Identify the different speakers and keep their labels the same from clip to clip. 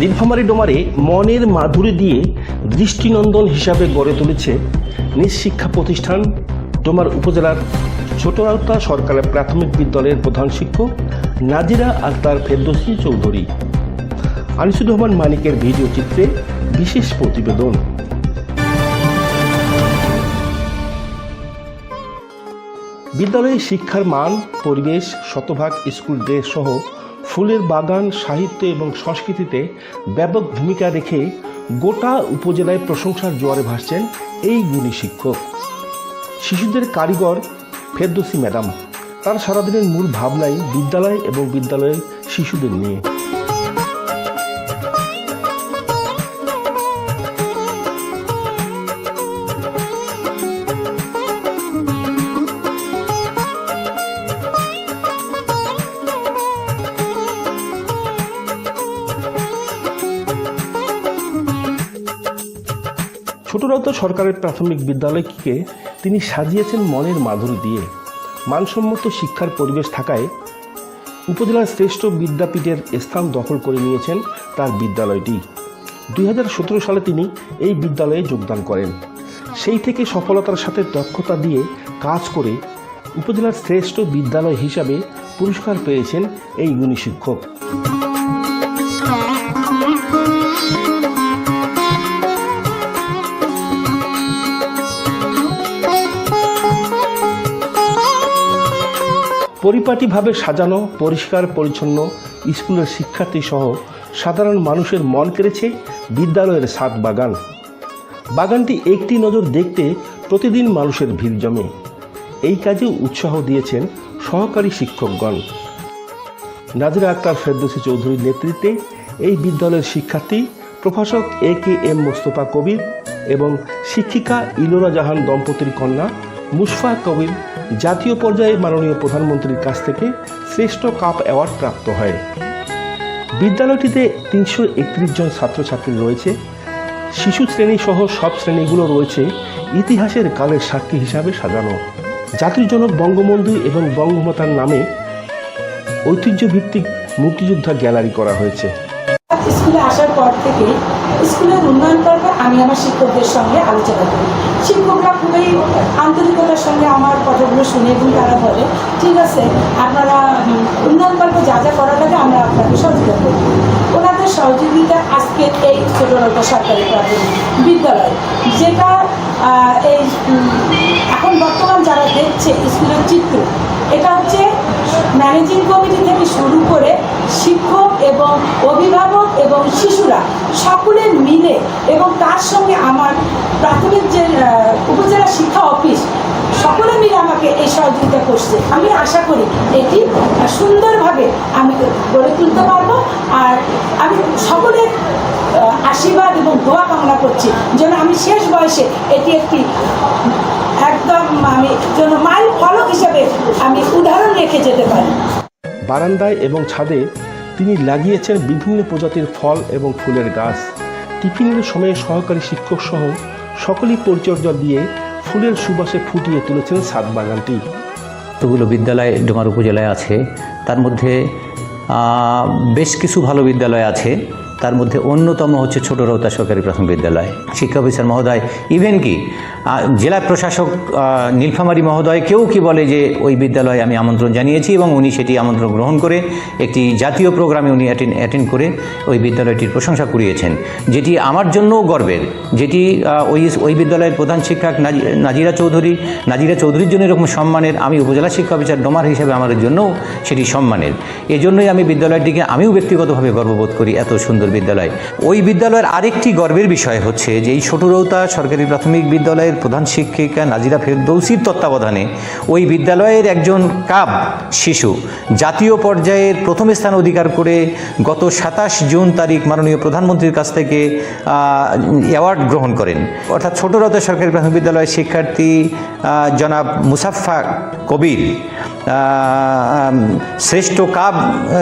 Speaker 1: নীলফামারী ডোমারে মনের মাধুরী দিয়ে দৃষ্টিনন্দন হিসাবে গড়ে তুলেছে নিজ শিক্ষা প্রতিষ্ঠান। ডোমার উপজেলার ছোটরাউতা সরকারি প্রাথমিক বিদ্যালয়ের প্রধান শিক্ষক নাজিরা আক্তার ফেরদৌসি চৌধুরী। আনিসুর রহমান মানিকের ভিডিও চিত্রে বিশেষ প্রতিবেদন। বিদ্যালয়ে শিক্ষার মান, পরিবেশ, শতভাগ স্কুল ড্রেস সহ ফুলের বাগান, সাহিত্য এবং সংস্কৃতিতে ব্যাপক ভূমিকা রেখে গোটা উপজেলায় প্রশংসার জোয়ারে ভাসছেন এই গুণী শিক্ষক। শিশুদের কারিগর ফেরদোসি ম্যাডাম, তার সারাদিনের মূল ভাবনাই বিদ্যালয় এবং বিদ্যালয়ের শিশুদের নিয়ে। ছোটরাউতা সরকারের প্রাথমিক বিদ্যালয়কে তিনি সাজিয়েছেন মনের মাধুরী দিয়ে। মানসম্মত শিক্ষার পরিবেশ থাকায় উপজেলার শ্রেষ্ঠ বিদ্যাপীঠের স্থান দখল করে নিয়েছেন তার বিদ্যালয়টি। দুই হাজার সতেরো সালে তিনি এই বিদ্যালয়ে যোগদান করেন। সেই থেকে সফলতার সাথে দক্ষতা দিয়ে কাজ করে উপজেলার শ্রেষ্ঠ বিদ্যালয় হিসাবে পুরস্কার পেয়েছেন এই গুণী শিক্ষক। পরিপাটিভাবে সাজানো, পরিষ্কার, পরিচ্ছন্ন স্কুলের শিক্ষার্থী সহ সাধারণ মানুষের মন কেড়েছে বিদ্যালয়ের সাত বাগান। বাগানটি একটি নজর দেখতে প্রতিদিন মানুষের ভিড় জমে। এই কাজে উৎসাহ দিয়েছেন সহকারী শিক্ষকগণ। নাজিরা আক্তার ফেরদৌসি চৌধুরীর নেতৃত্বে এই বিদ্যালয়ের শিক্ষার্থী প্রভাষক এ কে এম মোস্তফা কবির এবং শিক্ষিকা ইলোরা জাহান দম্পতির কন্যা মুশফা কবির জাতীয় পর্যায়ে মাননীয় প্রধানমন্ত্রীর কাছ থেকে শ্রেষ্ঠ কাপ অ্যাওয়ার্ড প্রাপ্ত হয়। বিদ্যালয়টিতে তিনশো একত্রিশ জন ছাত্রছাত্রী রয়েছে। শিশু শ্রেণি সহ সব শ্রেণীগুলো রয়েছে ইতিহাসের কালের সাক্ষী হিসাবে সাজানো। জাতির জনক বঙ্গবন্ধু এবং বঙ্গমাতার নামে ঐতিহ্যভিত্তিক মুক্তিযোদ্ধা গ্যালারি করা হয়েছে।
Speaker 2: স্কুলে আসার পর থেকে স্কুলের উন্নয়ন করবে আমি আমার শিক্ষকদের সঙ্গে আলোচনা করি। শিক্ষকরা খুবই আন্তরিকতার সঙ্গে আমার কথাগুলো শুনে এবং তারা বলে, ঠিক আছে, আপনারা উন্নয়ন করবে যা যা করা লাগে আমরা আপনাকে সহযোগিতা করব। ওনাদের সহযোগিতা আজকে এই ছোটরতা সরকারি প্রাথমিক বিদ্যালয়, যেটা এই এখন বর্তমান যারা দেখছে স্কুলের চিত্র, এটা হচ্ছে ম্যানেজিং কমিটি থেকে শুরু করে শিক্ষক এবং অভিভাবক এবং শিশুরা সকলে মিলে এবং তার সঙ্গে আমার প্রাথমিক যে উপজেলা শিক্ষা অফিস, সকলে মিলে আমাকে এই সহযোগিতা করছে। আমি আশা করি এটি সুন্দরভাবে আমি গড়ে তুলতে পারব আর আমি সকলের আশীর্বাদ এবং দোয়া কামনা করছি যেন আমি শেষ বয়সে এটি একটি একদম আমি যেন মাইল ফলক হিসেবে আমি উদাহরণ রেখে যেতে পারি।
Speaker 1: বারান্দায় এবং ছাদে তিনি লাগিয়েছেন বিভিন্ন প্রজাতির ফল এবং ফুলের গাছ। টিফিনের সময়ে সহকারী শিক্ষক সহ সকলেই পরিচর্যা দিয়ে ফুলের সুবাসে ফুটিয়ে তুলেছেন সাত বাগানটি
Speaker 3: কতগুলো বিদ্যালয় ডোমার উপজেলায় আছে। তার মধ্যে বেশ কিছু ভালো বিদ্যালয় আছে। তার মধ্যে অন্যতম হচ্ছে ছোট রৌতা সরকারি প্রাথমিক বিদ্যালয়। শিক্ষা অফিসার মহোদয় ইভেন কি জেলা প্রশাসক নীলফামারী মহোদয়কেও কি বলে যে ওই বিদ্যালয়ে আমি আমন্ত্রণ জানিয়েছি এবং উনি সেটি আমন্ত্রণ গ্রহণ করে একটি জাতীয় প্রোগ্রামে উনি অ্যাটেন্ড অ্যাটেন্ড করে ওই বিদ্যালয়টির প্রশংসা কুড়িয়েছেন। যেটি আমার জন্যও গর্বের। যেটি ওই ওই বিদ্যালয়ের প্রধান শিক্ষক নাজি- নাজিরা চৌধুরী, নাজিরা চৌধুরীর জন্য এরকম সম্মানের, আমি উপজেলা শিক্ষা অফিসার ডোমার হিসেবে আমার জন্যও সেটি সম্মানের। এজন্যই আমি বিদ্যালয়টিকে, আমিও ব্যক্তিগতভাবে গর্ববোধ করি এত সুন্দর বিদ্যালয়। ওই বিদ্যালয়ের আরেকটি গর্বের বিষয় হচ্ছে যে এই ছোটরৌতা সরকারি প্রাথমিক বিদ্যালয়ের প্রধান শিক্ষিকা নাজিরা ফেরদৌসির তত্ত্বাবধানে ওই বিদ্যালয়ের একজন কাব শিশু জাতীয় পর্যায়ের প্রথম স্থান অধিকার করে গত সাতাশ জুন তারিখ মাননীয় প্রধানমন্ত্রীর কাছ থেকে অ্যাওয়ার্ড গ্রহণ করেন। অর্থাৎ ছোটরৌতা সরকারি প্রাথমিক বিদ্যালয়ের শিক্ষার্থী জনাব মুসাফা কবির শ্রেষ্ঠ কাব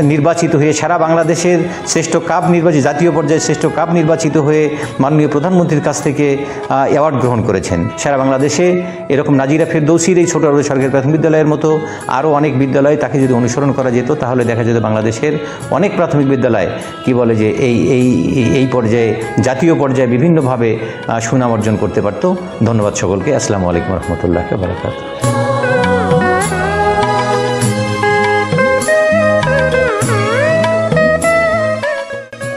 Speaker 3: নির্বাচিত হয়ে সারা বাংলাদেশের শ্রেষ্ঠ কাব নির্বাচিত, জাতীয় পর্যায়ে শ্রেষ্ঠ কাপ নির্বাচিত হয়ে মাননীয় প্রধানমন্ত্রীর কাছ থেকে অ্যাওয়ার্ড গ্রহণ করেছেন। সারা বাংলাদেশে এরকম নাজিরা ফেরদৌসির এই ছোট সরকারি প্রাথমিক বিদ্যালয়ের মতো আরও অনেক বিদ্যালয় তাকে যদি অনুসরণ করা যেত, তাহলে দেখা যেত বাংলাদেশের অনেক প্রাথমিক বিদ্যালয় কি বলে যে এই এই, এই- এই পর্যায়ে, জাতীয় পর্যায়ে বিভিন্নভাবে সুনাম অর্জন করতে পারত। ধন্যবাদ সকলকে। আসসালামু আলাইকুম রহমতুল্লাহ। বারাকাত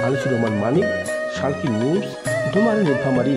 Speaker 1: আনিসুর রহমান মানিক সার্কি নিউজ ডুমারি নীলফামারী